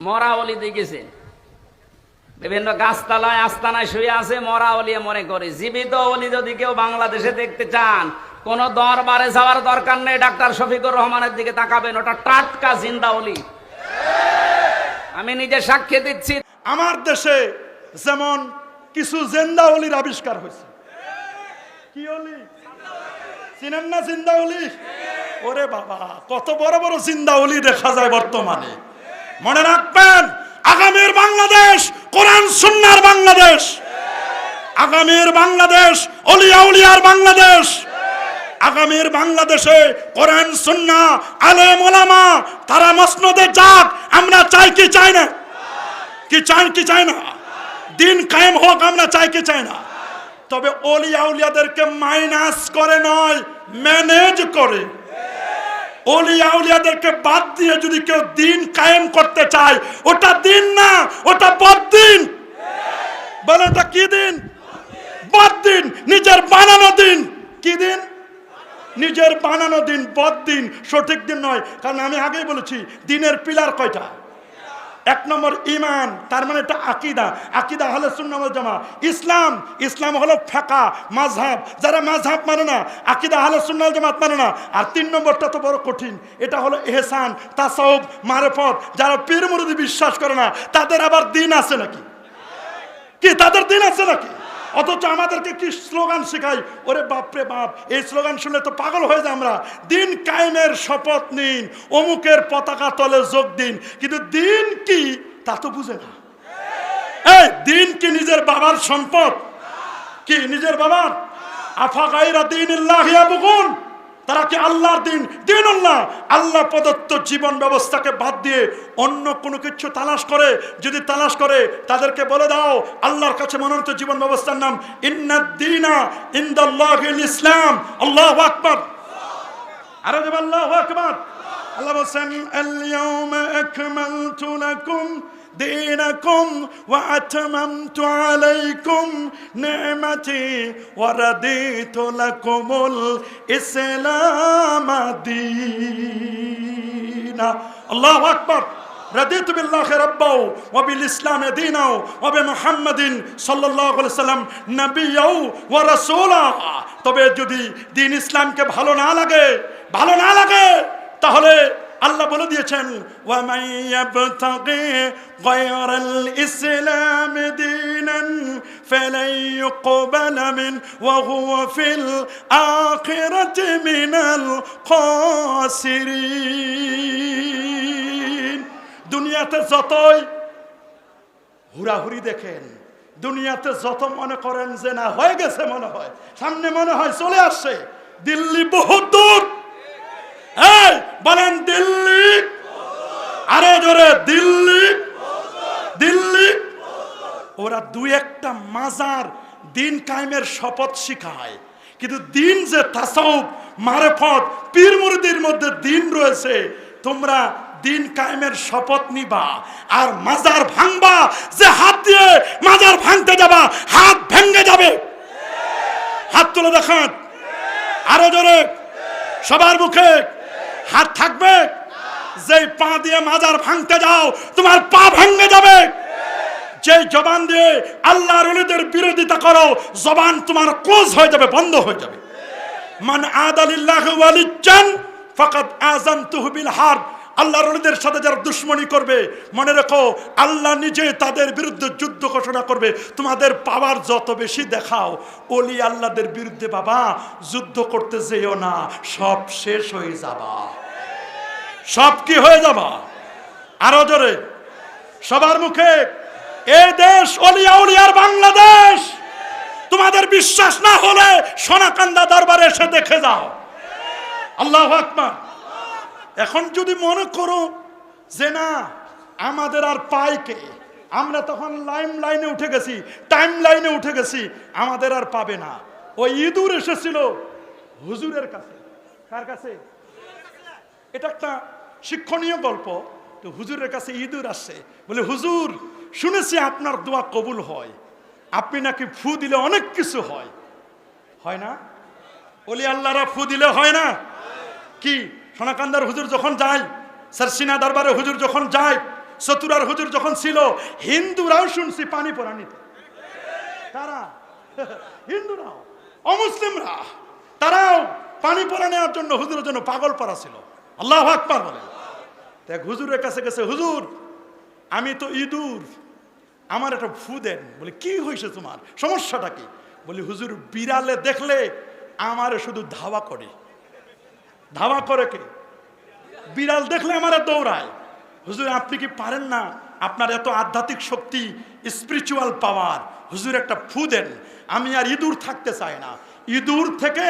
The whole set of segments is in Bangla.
মরা অলি দেখেছে। বিভিন্ন গাছতলায়, আস্তানায় শুয়ে আছে মরা অলিয়ে মনে করে। জীবিত অলি যদি কেউ বাংলাদেশে দেখতে চান, কোন দরবারে যাওয়ার দরকার নেই, ডাক্তার শফিকুর রহমানের দিকে তাকাবেন, ওটা টাটকা জিন্দা অলি আমি নিজে সাক্ষী দিচ্ছি। আমার দেশে যেমন কিছু জেন্দা অলির আবিষ্কার হয়েছে। কি অলি চিনেন না জিন্দা অলি ওরে বাবা, কত বড় বড় জিন্দা অলি দেখা যায় বর্তমানে। মনে রাখবেন, আগামীর বাংলাদেশ কোরআন, সুন্নার বাংলাদেশ। আগামীর বাংলাদেশ অলিয়া উলিয়ার বাংলাদেশ। আগামীর বাংলাদেশে কোরআন, সুন্না, আলেম, ওলামা, তারা মসনদে যাক, আমরা চাই কি চাই না? কি চাই কি চাই না? দিন কায়েম হোক, আমরা চাই কি চাই না? তবে অলিয়া উলিয়াদেরকে মাইনাস করে নয় ম্যানেজ করে। অলিয়া উলিয়াদেরকে বাদ দিয়ে যদি কেউ দিন কায়েম করতে চায়, ওটা দিন না, ওটা বদ দিন। বলে ওটা কি দিন? বদ দিন, নিজের বানানো দিন। কি দিন? নিজের বানানো দিন, বদ দিন। সঠিক দিন নয়, কারণ আমি আগেই বলেছি, দিনের পিলার কয়টা? এক নম্বর ইমান, তার মানে এটা আকিদা। আকিদা হলো সুন্নামল জামা ইসলাম ইসলাম হলো ফেঁকা মাঝহাব যারা মাঝহাব মানে না, আকিদা হলো সুন্নাল জামাত মানে না। আর তিন নম্বরটা তো বড় কঠিন। এটা হলো এহসান তাসাউব, মারেফত। যারা পীর মুরুদি বিশ্বাস করে না, তাদের আবার দিন আছে নাকি? কি, তাদের দিন আছে নাকি? অথচ আমাদেরকে কি স্লোগান শেখাই ওরে বাপরে বাপ, এই স্লোগান শুনলে তো পাগল হয়ে যায় আমরা। দিন কায়েমের শপথ নিন, অমুকের পতাকা তলে যোগ দিন, কিন্তু দিন কি তা তো বুঝে না। এই, দিন কি নিজের বাবার সম্পদ? কি, নিজের বাবার? আফা গাইরা দিন বুকুন তারা কি আল্লাহর দিন? দিন আল্লাহ। আল্লাহ প্রদত্ত জীবন ব্যবস্থাকে বাদ দিয়ে অন্য কোনো কিছু তালাশ করে। যদি তালাশ করে, তাদেরকে বলে দাও, আল্লাহর কাছে মনোনীত জীবন ব্যবস্থার নাম ইন্নাদ্দিনা ইন্দাল্লাহিল ইসলাম আল্লাহ আকবার। আরও দেব আল্লাহু আকবার। আল্লাহ বলছেন دينكم وأتممت عليكم نعمتي ورديت لكم الإسلام دينا الله أكبر رضيت بالله ربا وبالإسلام دينا وبمحمد صلى الله عليه وسلم نبيا ورسولا তবে যদি দিন ইসলামকে ভালো না লাগে ভালো না লাগে তাহলে আল্লাহ বলে দিয়েছেন ওয়ামাই ইয়াবতাগি গায়রাল ইসলাম দীনান ইউকবালা মিন ওয়া হুয়া ফিল আখিরাতি মিনাল খাসিরিন। দুনিয়াতে যতই হুরাহুরি দেখেন, দুনিয়াতে যত মনে করেন যে না, হয়ে গেছে মনে হয়, সামনে মনে হয় চলে আসছে দিল্লি বহুত দূর। এই, বলেন দিল্লি আরও জোরে দিল্লি। দিল্লি। ওরা দুই একটা মাজার দিন কায়েমের শপথ শিখায়। কিন্তু দিন যে তাসাউব মারেফত, পীর মুরিদির মধ্যে দিন রয়েছে, তোমরা দিন কায়েমের শপথ নিবা। আর মাজার ভাঙবা, যে হাত দিয়ে মাজার ভাঙতে যাবা, হাত ভেঙে যাবে। হাত তুলে দেখান। আরও জোরে সবার মুখে হাত থাকবে। যেই পা দিয়ে মাজার ভাঙতে যাও, তোমার পা ভেঙে যাবে। যে জবান দিয়ে আল্লাহর ওলিদের বিরোধিতা করো, জবান তোমার ক্লোজ হয়ে যাবে, বন্ধ হয়ে যাবে। মান আদালিল্লাহ ওয়ালিজান ফাকাদ আযানতুহু বিল হারব আল্লাহর ওলিদের সাথে যারা দুশ্মনী করবে, মনে রেখো, আল্লাহ নিজে তাদের বিরুদ্ধে যুদ্ধ ঘোষণা করবে। তোমাদের পাওয়ার যত বেশি দেখাও, ওলি আল্লাহদের বিরুদ্ধে বাবা, যুদ্ধ করতে যেও না, সব শেষ হয়ে যাবা। সব কি হয়ে যাবা? আরও জোরে। সবার মুখে, এ দেশ অলিয়া উলিয়ার বাংলাদেশ! তোমাদের বিশ্বাস না হলে সোনাকান্দা দরবারে এসে দেখে যাও। আল্লাহ আকবার। এখন যদি মনে করো যে না, আমাদের আর পাই কে? আমরা তখন লাইম লাইনে উঠে গেছি, টাইম লাইনে উঠে গেছি, আমাদের আর পাবে না। ওই ইঁদুর এসেছিল হুজুরের কাছে। কার কাছে? এটা একটা শিক্ষণীয় গল্প। তো হুজুরের কাছে ইঁদুর আসছে বলে, হুজুর, শুনেছি আপনার দোয়া কবুল হয়। আপনি নাকি ফু দিলে অনেক কিছু হয়। হয় না? বলি আল্লাহরা ফু দিলে হয় না? কি? সোনাকান্দার হুজুর যখন যায় সারসিনা দরবারে হুজুর যখন যায়, চতুরার হুজুর যখন ছিল, হিন্দুরাও শুনছি পানি পরা নিতে। কারা হিন্দুরাও। অমুসলিমরা? তারাও পানি পরা নেওয়ার জন্য হুজুরের জন্য পাগল পরা ছিল। আল্লাহ আকবার বলেন। দেখ হুজুরের কাছে গেছে, হুজুর, আমি তো ইঁদুর, আমার একটা ফু দেন। বলে, কি হয়েছে তোমার? সমস্যাটা কি? বলি, হুজুর, বিড়ালে দেখলে আমারে শুধু ধাওয়া করে। ধাওয়া করে কে? বিড়াল দেখলে আমার দৌড়ায়। হুজুর, আপনি কি পারেন না? আপনার এত আধ্যাত্মিক শক্তি স্পিরিচুয়াল পাওয়ার হুজুর, একটা ফু দেন। আমি আর ইঁদুর থাকতে চাই না। ইঁদুর থেকে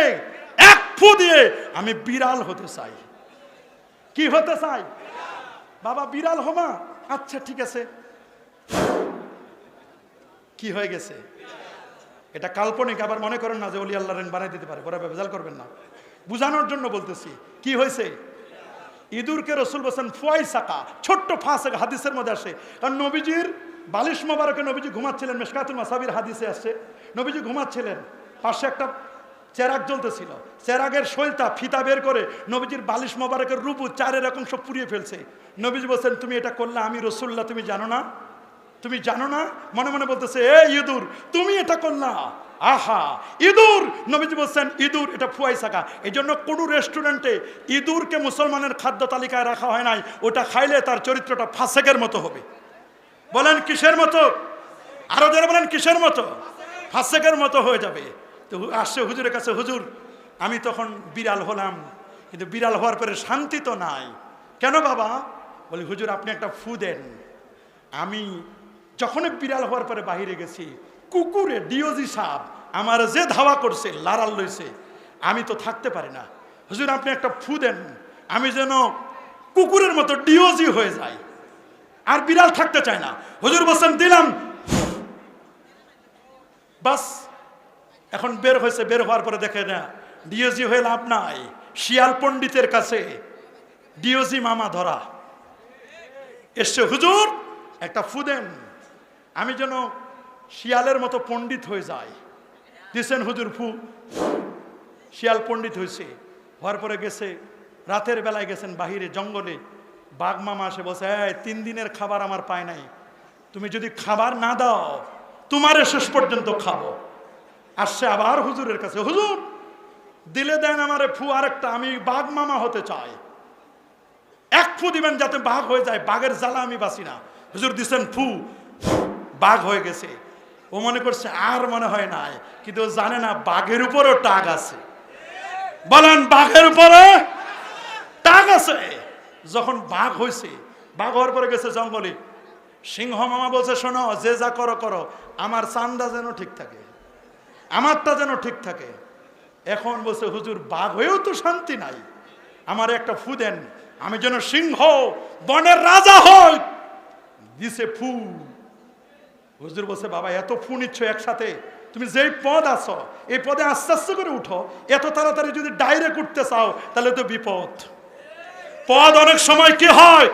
এক ফু দিয়ে আমি বিড়াল হতে চাই। কি হতে চাই? বাবা বিড়াল হমা? আচ্ছা ঠিক আছে। কি হয়ে গেছে? এটা কাল্পনিক, আবার মনে করেন না যে অলি আল্লাহ বানাই দিতে পারে। পরে বেজাল করবেন না। বুঝানোর জন্য বলতেছি, কি হয়েছে? ইঁদুরকে রসুল বলছেন, ফুয়াই সাকা। ছোট্ট ফাঁস হাদিসের মধ্যে আসে। কারণ নবীজির বালিশ মোবারকে নবীজি ঘুমাচ্ছিলেন, মেশকাতুল মাসাবির হাদিসে আসছে নবীজি ঘুমাচ্ছিলেন। পাশে একটা চেরাগ জ্বলতেছিল। চেরাগের শৈলটা ফিতা বের করে নবীজির বালিশ মোবারকের রূপু চারের রকম সব পুড়িয়ে ফেলছে। নবীজি বলছেন, তুমি এটা করলে আমি রসুল্লাহ তুমি জানো না? তুমি জানো না? মনে মনে বলতেছে, এ ইঁদুর, তুমি এটা করলা? আহা, ইঁদুর! নবীজি বলছেন, ইঁদুর, এটা ফুয়াই থাকা এই জন্য কোনো রেস্টুরেন্টে ইঁদুরকে মুসলমানের খাদ্য তালিকায় রাখা হয় নাই। ওটা খাইলে তার চরিত্রটা ফাসেকের মতো হবে। বলেন, কিসের মতো? আরও যারা বলেন, কিসের মতো? ফাসেকের মতো হয়ে যাবে। তো আসছে হুজুরের কাছে, হুজুর, আমি তখন বিড়াল হলাম, কিন্তু বিড়াল হওয়ার পরে শান্তি তো নাই। কেন বাবা? বলি, হুজুর, আপনি একটা ফু দেন। আমি যখনই বিড়াল হওয়ার পরে বাহিরে গেছি, কুকুরে, ডিওজি সাপ আমার যে ধাওয়া করছে লারাল লইছে, আমি তো থাকতে পারি না। হুজুর, আপনি একটা ফু দেন, আমি যেন কুকুরের মতো ডিওজি হয়ে যাই। আর বিড়াল থাকতে চায় না। হুজুর বলছেন, দিলাম। বাস। এখন বের হয়েছে, বের হওয়ার পরে দেখে না। ডিওজি হয়ে লাভ নাই। শিয়াল পণ্ডিতের কাছে ডিওজি মামা ধরা। এসছে হুজুর, একটা ফু দেন। আমি যেন শিয়ালের মতো পণ্ডিত হয়ে যাই। দিছেন হুজুর ফু। শিয়াল পণ্ডিত হয়েছে। হওয়ার পরে গেছে, রাতের বেলায় গেছেন বাহিরে, জঙ্গলে। বাঘ মামা আসে বসে হ্যাঁ তিন দিনের খাবার আমার পায় নাই। তুমি যদি খাবার না দাও, তোমারে শেষ পর্যন্ত খাব। আসছে আবার হুজুরের কাছে, হুজুর, দিলে দেন আমারে ফু আরেকটা, আমি বাঘ মামা হতে চাই। এক ফু দিবেন যাতে বাঘ হয়ে যায়, বাঘের জ্বালা আমি বাঁচি না। হুজুর দিচ্ছেন, ফু, বাঘ হয়ে গেছে। ও মনে করছে, আর মনে হয় নাই। কিন্তু জানে না, বাঘের উপরও টাক আছে। বলেন, বাঘের উপরে টাক আছে। যখন বাঘ হয়েছে বাঘ হওয়ার পরে গেছে জঙ্গলে। সিংহ মামা বলছে, শোনো, যে যা করো করো। আমার চান্দা যেন ঠিক থাকে। আমারটা যেন ঠিক থাকে। এখন বলছে, হুজুর, বাঘ হয়েও তো শান্তি নাই। আমার একটা ফু দেন। আমি যেন সিংহ, বনের রাজা হই। দিছে ফু। হুজুর বলছে, বাবা, এত ফু নিচ্ছ একসাথে। তুমি যেই পদ আছো, এই পদে আস্তে আস্তে করে উঠো। এত তাড়াতাড়ি যদি ডাইরেক্ট উঠতে চাও, তাহলে তো বিপদ। পদ অনেক সময় কি হয়?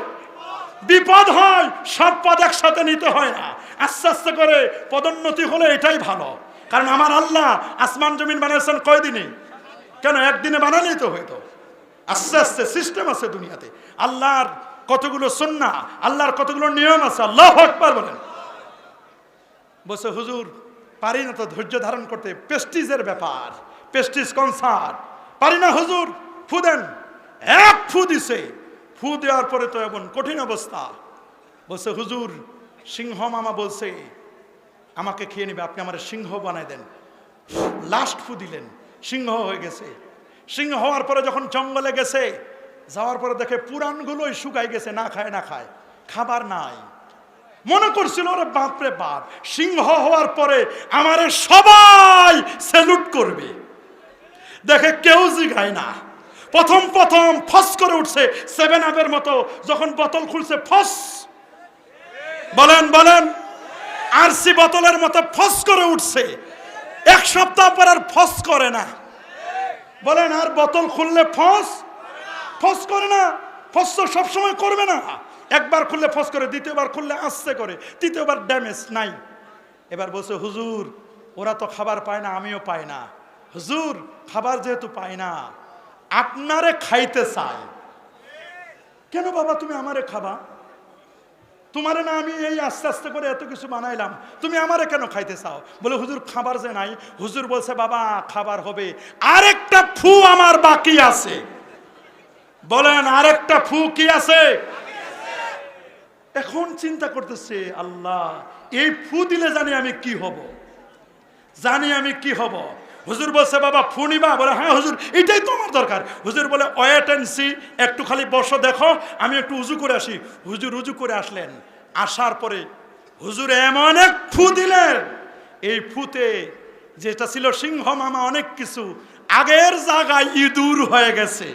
বিপদ হয়। সব পদ একসাথে নিতে হয় না। আস্তে আস্তে করে পদোন্নতি হলে এটাই ভালো। কারণ আমার আল্লাহ আসমান জমিন বানিয়েছেন কয়দিনে? কেন একদিনে বানালেই তো হয়তো আস্তে আস্তে সিস্টেম আছে দুনিয়াতে। আল্লাহর কতগুলো সন্না আল্লাহর কতগুলো নিয়ম আছে, আল্লাহ আকবার বলেন। বসে হুজুর, পারি না তো ধৈর্য ধারণ করতে পেস্টিজের ব্যাপার পেস্টিজ কনসার্ট পারি না, হুজুর, ফু দেন। এক ফু দিছে। ফু দেওয়ার পরে তো এমন কঠিন অবস্থা। বলছে, হুজুর, সিংহ মামা বলছে আমাকে খেয়ে নেবে, আপনি আমার সিংহ বানাই দেন। লাস্ট ফু দিলেন, সিংহ হয়ে গেছে। সিংহ হওয়ার পরে যখন জঙ্গলে গেছে, যাওয়ার পরে দেখে পুরাণগুলোই শুকাই গেছে, না খায় না খায়। খাবার নাই। মনে করছিল, ওরে বাপরে বাপ, সিংহ হওয়ার পরে আমারে সবাই স্যালুট করবে। দেখে কেউ জিগায় না। প্রথম প্রথম ফস করে উঠছে সেভেন আপের মতো, যখন বোতল খুলছে, ফস। বলেন বলেন। আরসি বোতলের মতো ফস করে উঠছে। এক সপ্তাহ পর আর ফস করে না। বলেন, আর বোতল খুললে ফস? ফস করে না। ফস তো সবসময় করবে না। একবার খুললে ফস করে, দ্বিতীয়বার খুললে আস্তে করে, তৃতীয়বার ড্যামেজ নাই। এবার বলছে, হুজুর, ওরা তো খাবার পায় না, আমিও পাই না। হুজুর, খাবার যেহেতু পাই না, আপনারে খাইতে চাই কেন বাবা তুমি আমারে খাবা? তোমারে না আমি এই আস্তে আস্তে করে এত কিছু বানাইলাম, তুমি আমারে কেন খাইতে চাও? বলে হুজুর খাবার যে নাই, হুজুর বলছে, বাবা, খাবার হবে। আরেকটা ফু আমার বাকি আছে। বলেন, আরেকটা ফু কি আছে? এখন চিন্তা করতেছে, আল্লাহ, এই ফু দিলে জানি আমি কি হব? জানি আমি কি হব? হুজুর বলছে, বাবা নিবা বলে হ্যাঁ হুজুর, এটাই তো আমার দরকার। হুজুর বলে অ্যান্ড সি, একটু খালি বসো, দেখো, আমি একটু উজু করে আসি। হুজুর উজু করে আসলেন। আসার পরে হুজুর এমন এক ফু দিলেন। এই ফুতে যেটা ছিল সিংহ মামা অনেক কিছু, আগের জায়গায় ইঁদুর হয়ে গেছে।